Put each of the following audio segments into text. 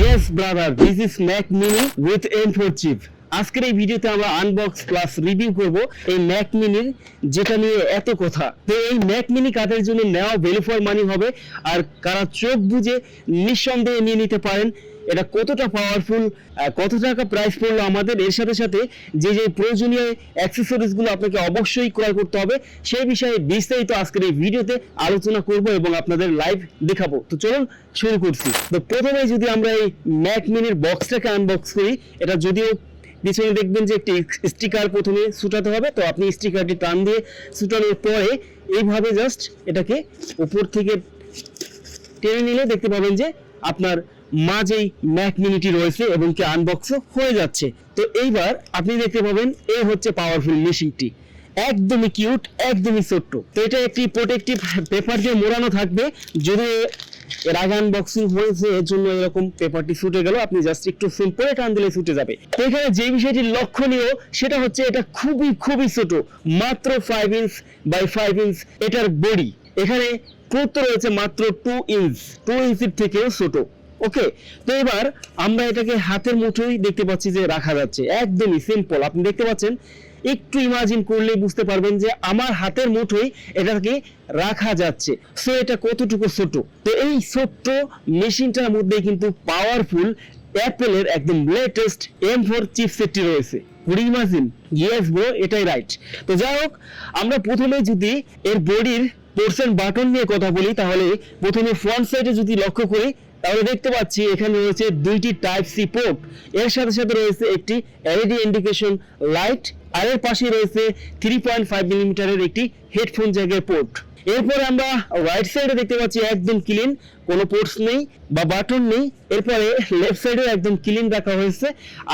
Yes brother this is Mac mini with M four chip আজকের এই ভিডিওতে আমরা আনবক্স প্লাস রিভিউ করব এই ম্যাক মিনির যেটা নিয়ে এত কথা। তো এই ম্যাক মিনি কাদের জন্য নেওয়া ভ্যালু ফর মানি হবে, আর কারা চোখ বুঝে নিঃসন্দেহে নিয়ে নিতে পারেন এটা কতটা পাওয়ারফুল কত টাকা প্রাইস পড়ল আমাদের? এর সাথে সাথে যে যে প্রয়োজনীয় অ্যাক্সেসরিজগুলো আপনাকে অবশ্যই ক্রয় করতে হবে, সেই বিষয়ে বিস্তারিত আজকের এই ভিডিওতে আলোচনা করব এবং আপনাদের লাইভ দেখাবো। তো চলুন শুরু করছি। তো প্রথমে যদি আমরা এই ম্যাক মিনির বক্সটাকে আনবক্স করি, এটা যদিও পিছনে দেখবেন যে একটি স্টিকার প্রথমে ছুটাতে হবে, তো আপনি স্টিকারটি টান দিয়ে ছুটানোর পরে এইভাবে জাস্ট এটাকে উপর থেকে টেনে নিলে দেখতে পাবেন যে আপনার মাঝেই ম্যাক মিনিটি রয়েছে এবং কি আনবক্সও হয়ে যাচ্ছে। তো এইবার আপনি দেখতে পাবেন এই হচ্ছে পাওয়ারফুল মেশিনটি একদমই কিউট একদমই ছোট্ট। তো এটা একটি প্রোটেক্টিভ পেপার দিয়ে মোড়ানো থাকবে। যদি এর আগে আনবক্সিং হয়েছে, এর জন্য এরকম পেপারটি ছুটে গেল, আপনি জাস্ট একটু সিম্পলে টান দিলে ছুটে যাবে। এখানে যে বিষয়টি লক্ষণীয়, সেটা হচ্ছে এটা খুবই খুবই ছোট। মাত্র five inch by five inch এটার বডি এখানে পুরুত্ব রয়েছে মাত্র টু ইঞ্চ টু ইঞ্চের থেকেও ছোট। ওকে তো এবার আমরা এটাকে হাতের মুঠোই দেখতে পাচ্ছি যে রাখা যাচ্ছে। একদমই সিম্পল আপনি দেখতে পাচ্ছেন, একটু ইমাজিন করলেই বুঝতে পারবেন যে আমার হাতের মুঠোই এটাকে রাখা যাচ্ছে। সো এটা কতটুকু ছোট? তো এই ছোট্ট মেশিনটার মধ্যে কিন্তু পাওয়ারফুল অ্যাপেলের একদম লেটেস্ট এম ফোর চিপসেটটি রয়েছে। পুরি ইমাজিন ইয়েস ব্রো এটাই রাইট তো যাই হোক, আমরা প্রথমে যদি এর বডির পোর্শন বাটন নিয়ে কথা বলি, তাহলে প্রথমে ফ্রন্ট সাইডে যদি লক্ষ্য করি তাহলে দেখতে পাচ্ছি এখানে রয়েছে দুইটি টাইপ সি পোর্ট এর সাথে সাথে রয়েছে একটি এলইডি ইন্ডিকেশন লাইট আর এর পাশে রয়েছে থ্রি পয়েন্ট ফাইভ মিলিমিটারের একটি হেডফোন জায়গায় পোর্ট এরপরে আমরা রাইট সাইডে দেখতে পাচ্ছি একদম ক্লিন কোনো পোর্টস নেই বা বাটন নেই। এরপরে লেফট সাইডে একদম ক্লিন রাখা হয়েছে।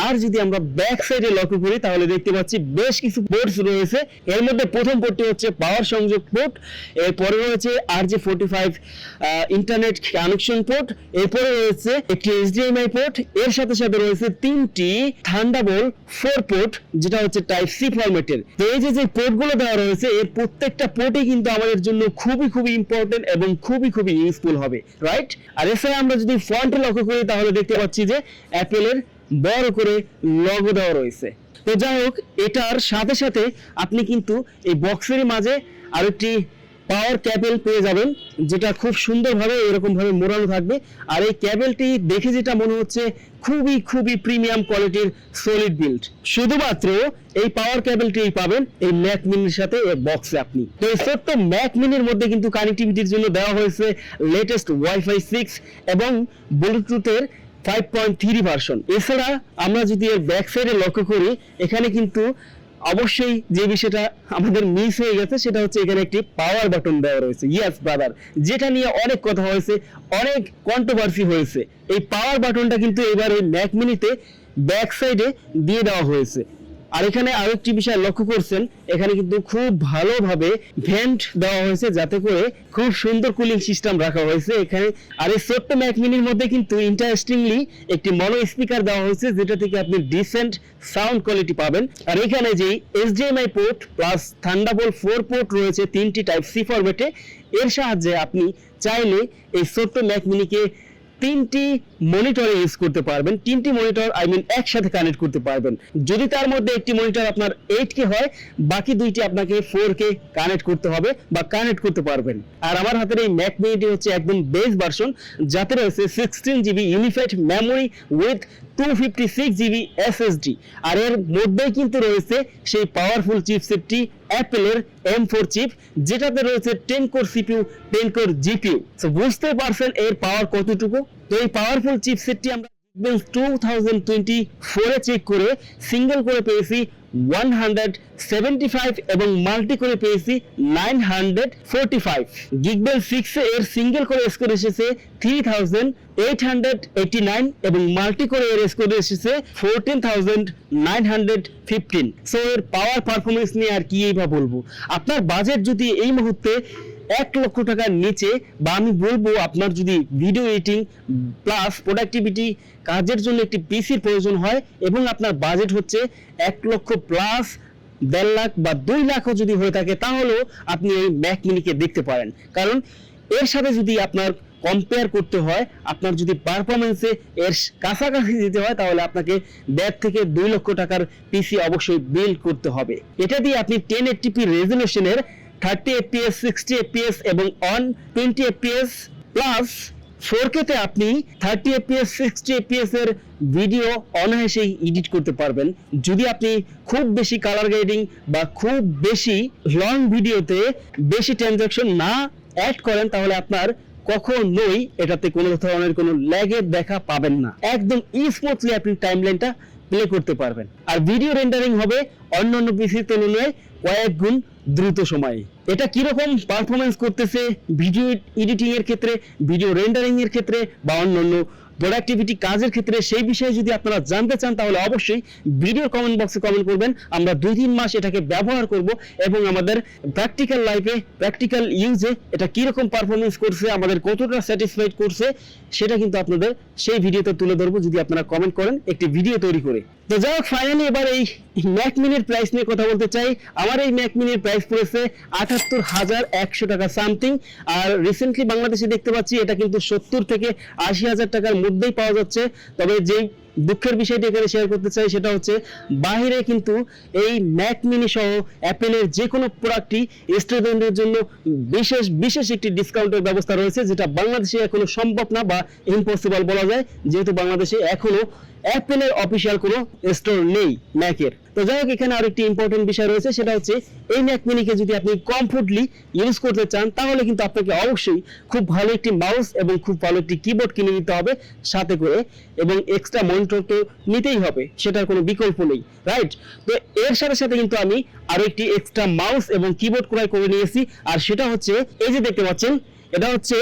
আর যদি আমরা ব্যাক সাইডে লক্ষ্য করি, তাহলে দেখতে পাচ্ছি বেশ কিছু পোর্টস রয়েছে। এর মধ্যে প্রথম পোর্টটি হচ্ছে পাওয়ার সংযোগ পোর্ট এরপরে রয়েছে R J forty five internet connection port এরপরে রয়েছে একটি এইচডিএমআই পোর্ট এর সাথে সাথে রয়েছে তিনটি থান্ডাবল ফোর পোর্ট যেটা হচ্ছে টাইপ সি ফরম্যাটের তো এই যে যে পোর্টগুলো দেওয়া রয়েছে, এর প্রত্যেকটা পোর্টই কিন্তু আমাদের জন্য খুবই খুবই ইম্পর্টেন্ট এবং খুবই খুবই ইউজফুল হবে রাইট আর এছাড়া আমরা যদি ফ্রন্ট লক্ষ্য করি, তাহলে দেখতে পাচ্ছি যে অ্যাপেলের বড় করে লগো দেওয়া রয়েছে। তো যাই হোক, এটার সাথে সাথে আপনি কিন্তু এই বক্সের মাঝে আরেকটি পাওয়ার ক্যাবেল পেয়ে যাবেন, যেটা খুব সুন্দরভাবে এরকম ভাবে মোড়ানো থাকবে। আর এই ক্যাবেলটি দেখে যেটা মনে হচ্ছে, খুবই খুবই প্রিমিয়াম কোয়ালিটির সলিড বিল্ড শুধুমাত্র এই পাওয়ার ক্যাবেলটি পাবেন, এই ম্যাক মিনির সাথে বক্সে আপনি। তো এই ছোট্ট ম্যাক মিনির মধ্যে কিন্তু কানেক্টিভিটির জন্য দেওয়া হয়েছে লেটেস্ট ওয়াইফাই সিক্স এবং ব্লুটুথের ফাইভ পয়েন্ট থ্রি ভার্সন এছাড়া আমরা যদি এর ব্যাক সাইডে লক্ষ্য করি, এখানে কিন্তু অবশ্যই যে বিষয়টা আমাদের মিস হয়ে গেছে, সেটা হচ্ছে এখানে একটি পাওয়ার বাটন দেওয়া রয়েছে। ইয়াস ব্রাদার যেটা নিয়ে অনেক কথা হয়েছে, অনেক কন্ট্রোভার্সি হয়েছে। এই পাওয়ার বাটনটা কিন্তু এবার মিনিতে ব্যাক সাইডে দিয়ে দেওয়া হয়েছে। আর এখানে আরেকটি বিষয় লক্ষ্য করছেন, এখানে কিন্তু খুব ভালোভাবে ভেন্ট দেওয়া হয়েছে যাতে করে খুব সুন্দর কুলিং সিস্টেম রাখা হয়েছে। এখানে আর এই ছোট্ট ম্যাক মিনির মধ্যে কিন্তু ইন্টারেস্টিংলি একটি মনো স্পিকার দেওয়া হয়েছে, যেটা থেকে আপনি ডিসেন্ট সাউন্ড কোয়ালিটি পাবেন। আর এখানে যেই HDMI port plus Thunderbolt four port রয়েছে, তিনটি টাইপ সি ফরম্যাটে এর সাহায্যে আপনি চাইলে এই ছোট্ট ম্যাক মিনিকে তিনটি মনিটরে ইউজ করতে পারবেন। তিনটি মনিটর আই মিন একসাথে কানেক্ট করতে পারবেন। যদি তার মধ্যে একটি মনিটর আপনার এইট কে হয়, বাকি দুইটি আপনাকে ফোর কে কানেক্ট করতে হবে বা কানেক্ট করতে পারবেন। আর আমার হাতের এই ম্যাক মিনিটি হচ্ছে একদম বেস ভার্সন যাতে রয়েছে sixteen GB unified memory with two fifty six GB SSD আর এর মধ্যেই কিন্তু রয়েছে সেই পাওয়ারফুল চিপসেটটি অ্যাপেলের এম ফোর চিপ যেটাতে রয়েছে ten core CPU ten core GPU তো বুঝতে পারছেন এর পাওয়ার কতটুকু? তো এই পাওয়ারফুল চিপসেটটি আমরা টু ফোরে চেক করে সিঙ্গেল করে পেয়েছি ওয়ান হান্ড্রেড সেভেন্টি ফাইভ এবং মাল্টি করে পেয়েছি নাইন হান্ড্রেড ফোরটি ফাইভ গিগবেল এর সিঙ্গেল করে স্কোর এসেছে three thousand eight hundred eighty nine এবং মাল্টি করে এর স্কোর এসেছে fourteen thousand nine hundred fifteen so এর পাওয়ার পারফরমেন্স নিয়ে আর কি বা বলব? আপনার বাজেট যদি এই মুহূর্তে এক লক্ষ টাকার নিচে বা আমি বলব আপনার যদি ভিডিও এডিটিং প্লাস প্রোডাক্টিভিটি কাজের জন্য একটি পিসির প্রয়োজন হয় এবং আপনার বাজেট হচ্ছে এক লক্ষ প্লাস দেড় লাখ বা দুই লাখও যদি হয়ে থাকে, তাহলেও আপনি এই ম্যাক মিনিকে দেখতে পারেন। কারণ এর সাথে যদি আপনার কম্পেয়ার করতে হয়, আপনার যদি পারফরমেন্সে এর কাছাকাছি দিতে হয়, তাহলে আপনাকে দেড় থেকে দুই লক্ষ টাকার পিসি অবশ্যই বিল্ড করতে হবে। এটা দিয়ে আপনি টেন এইটটিপি রেজলিউশনের থার্টি এফপিএস সিক্সটি এফপিএস এবং on twenty FPS plus four তে আপনি থার্টি এফপিএস সিক্সটি এফপিএস এর ভিডিও অনায়াসেই এডিট করতে পারবেন। যদি আপনি খুব বেশি কালার গ্রেডিং বা খুব বেশি লং ভিডিওতে বেশি ট্রানজাকশন না অ্যাড করেন, তাহলে আপনার কখনোই এটাতে কোনো ধরনের কোনো ল্যাগের দেখা পাবেন না। একদম স্মুথলি আপনি টাইম টাইমলাইনটা প্লে করতে পারবেন। আর ভিডিও রেন্ডারিং হবে অন্যান্য পিসির তুলনায় কয়েক গুণ দ্রুত সময়ে। এটা কীরকম পারফরমেন্স করতেছে ভিডিও এডিটিং এর ক্ষেত্রে ভিডিও রেন্ডারিং এর ক্ষেত্রে বা অন্যান্য প্রোডাক্টিভিটি কাজের ক্ষেত্রে সেই বিষয়ে যদি আপনারা জানতে চান, তাহলে অবশ্যই ভিডিওর কমেন্ট বক্সে কমেন্ট করবেন। আমরা দুই তিন মাস এটাকে ব্যবহার করব এবং আমাদের প্র্যাকটিক্যাল লাইফে প্র্যাকটিক্যাল ইউজে এটা কীরকম পারফরমেন্স করছে, আমাদের কতটা স্যাটিসফাইড করছে, সেটা কিন্তু আপনাদের সেই ভিডিওতে তুলে ধরবো। যদি আপনারা কমেন্ট করেন, একটি ভিডিও তৈরি করে। তো যাই হোক ফাইনালি এবার এই ম্যাক মিনির প্রাইস নিয়ে কথা বলতে চাই। আমার এই ম্যাক মিনির প্রাইস পড়েছে আটাত্তর হাজার একশো টাকা সামথিং আর রিসেন্টলি বাংলাদেশে দেখতে পাচ্ছি এটা কিন্তু সত্তর থেকে আশি হাজার টাকার মধ্যেই পাওয়া যাচ্ছে। তবে যেই দুঃখের বিষয়টি এখানে শেয়ার করতে চাই, সেটা হচ্ছে বাইরে কিন্তু এই ম্যাক মিনি সহ অ্যাপেলের যে কোনো প্রোডাক্টই স্টুডেন্টদের জন্য বিশেষ বিশেষ একটি ডিসকাউন্টের ব্যবস্থা রয়েছে, যেটা বাংলাদেশে এখনও সম্ভব না বা ইম্পসিবল বলা যায়। যেহেতু বাংলাদেশে এখনও অ্যাপেলের অফিসিয়াল কোনো স্টোর নেই ম্যাকের তো যাই হোক, এখানে আরেকটি ইম্পর্টেন্ট বিষয় রয়েছে, সেটা হচ্ছে এই ম্যাক মিনিকে যদি আপনি কমফোর্টলি ইউজ করতে চান, তাহলে কিন্তু আপনাকে অবশ্যই খুব ভালো একটি মাউস এবং খুব ভালো একটি কিবোর্ড কিনে নিতে হবে সাথে করে, এবং এক্সট্রা মনিটর তো নিতেই হবে, সেটার কোনো বিকল্প নেই রাইট তো এর সাথে সাথে কিন্তু আমি আরও একটি এক্সট্রা মাউস এবং কিবোর্ড ক্রয় করে নিয়েছি, আর সেটা হচ্ছে, এই যে দেখতে পাচ্ছেন, এটা হচ্ছে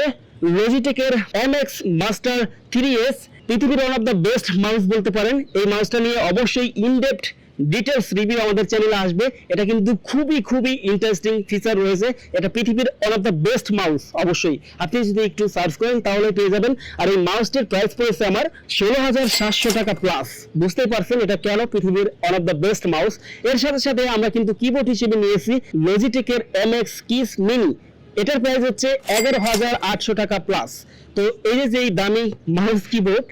লজিটেকের এমএক্স মাস্টার থ্রি এস পৃথিবীর one of the best mouse বলতে পারেন। এই মাউসটা নিয়ে অবশ্যই ইনডেপথ ডিটেলস রিভিউ আমাদের চ্যানেলে আসবে। এটা কিন্তু খুবই খুবই ইন্টারেস্টিং ফিচার রয়েছে। এটা পৃথিবীর one of the best mouse অবশ্যই। আপনি যদি একটু সার্চ করেন, তাহলে পেয়ে যাবেন। আর এই মাউসটির প্রাইস পড়েছে আমার ষোলো হাজার সাতশো টাকা প্লাস বুঝতেই পারছেন এটা কেন পৃথিবীর one of the best mouse এর সাথে সাথে আমরা কিন্তু কিবোর্ড হিসেবে নিয়েছি লজিটেকের এম এক্স কিস মিনি এটার প্রাইস হচ্ছে এগারো হাজার আটশো টাকা প্লাস তো এই যে যেই দামি মাউস কিবোর্ড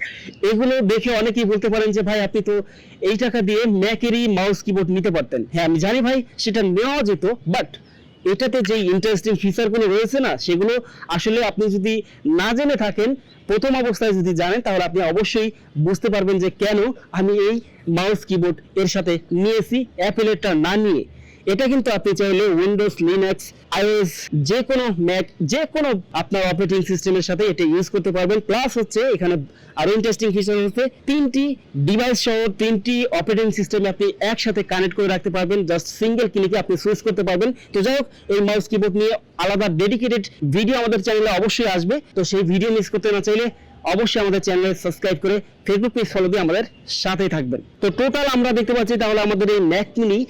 এগুলো দেখে অনেকেই বলতে পারেন যে, ভাই, আপনি তো এই টাকা দিয়ে ম্যাকেরই মাউস কিবোর্ড নিতে পারতেন। হ্যাঁ আমি জানি ভাই, সেটা নেওয়া যেত বাট এটাতে যে ইন্টারেস্টিং ফিচারগুলো রয়েছে না, সেগুলো আসলে আপনি যদি না জেনে থাকেন, প্রথম অবস্থায় যদি জানেন, তাহলে আপনি অবশ্যই বুঝতে পারবেন যে কেন আমি এই মাউস কিবোর্ড এর সাথে নিয়েছি অ্যাপেলেরটা না নিয়ে। এটা কিন্তু আপনি চাইলে উইন্ডোজ লিনাক্স আইওএস যে কোনো ম্যাক যে কোনো আপনার অপারেটিং সিস্টেমের সাথে এটা ইউজ করতে পারবেন। প্লাস হচ্ছে এখানে আরও ইন্টারেস্টিং ফিচার হচ্ছে তিনটি ডিভাইস সহ তিনটি অপারেটিং সিস্টেমে আপনি একসাথে কানেক্ট করে রাখতে পারবেন। জাস্ট সিঙ্গেল ক্লিকে আপনি সুইচ করতে পারবেন। তো যাই হোক, এই মাউস কিবোর্ড নিয়ে আলাদা ডেডিকেটেড ভিডিও আমাদের চ্যানেলে অবশ্যই আসবে। তো সেই ভিডিও মিস করতে না চাইলে অবশ্যই আমাদের চ্যানেলে সাবস্ক্রাইব করে ফেসবুক পেজ ফলো দিয়ে আমাদের সাথেই থাকবেন। তো টোটাল আমরা দেখতে পাচ্ছি তাহলে আমাদের এই ম্যাক মিনি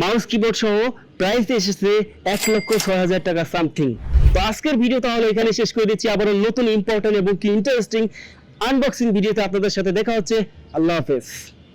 মাউস কিবোর্ড সহ প্রাইস এসেছে এক লক্ষ ছয় হাজার টাকা সামথিং তো আজকের ভিডিও তাহলে এখানে শেষ করে দিচ্ছি। আবারও নতুন ইম্পর্টেন্ট এবং কি ইন্টারেস্টিং আনবক্সিং ভিডিওতে আপনাদের সাথে দেখা হচ্ছে। আল্লাহ হাফেজ।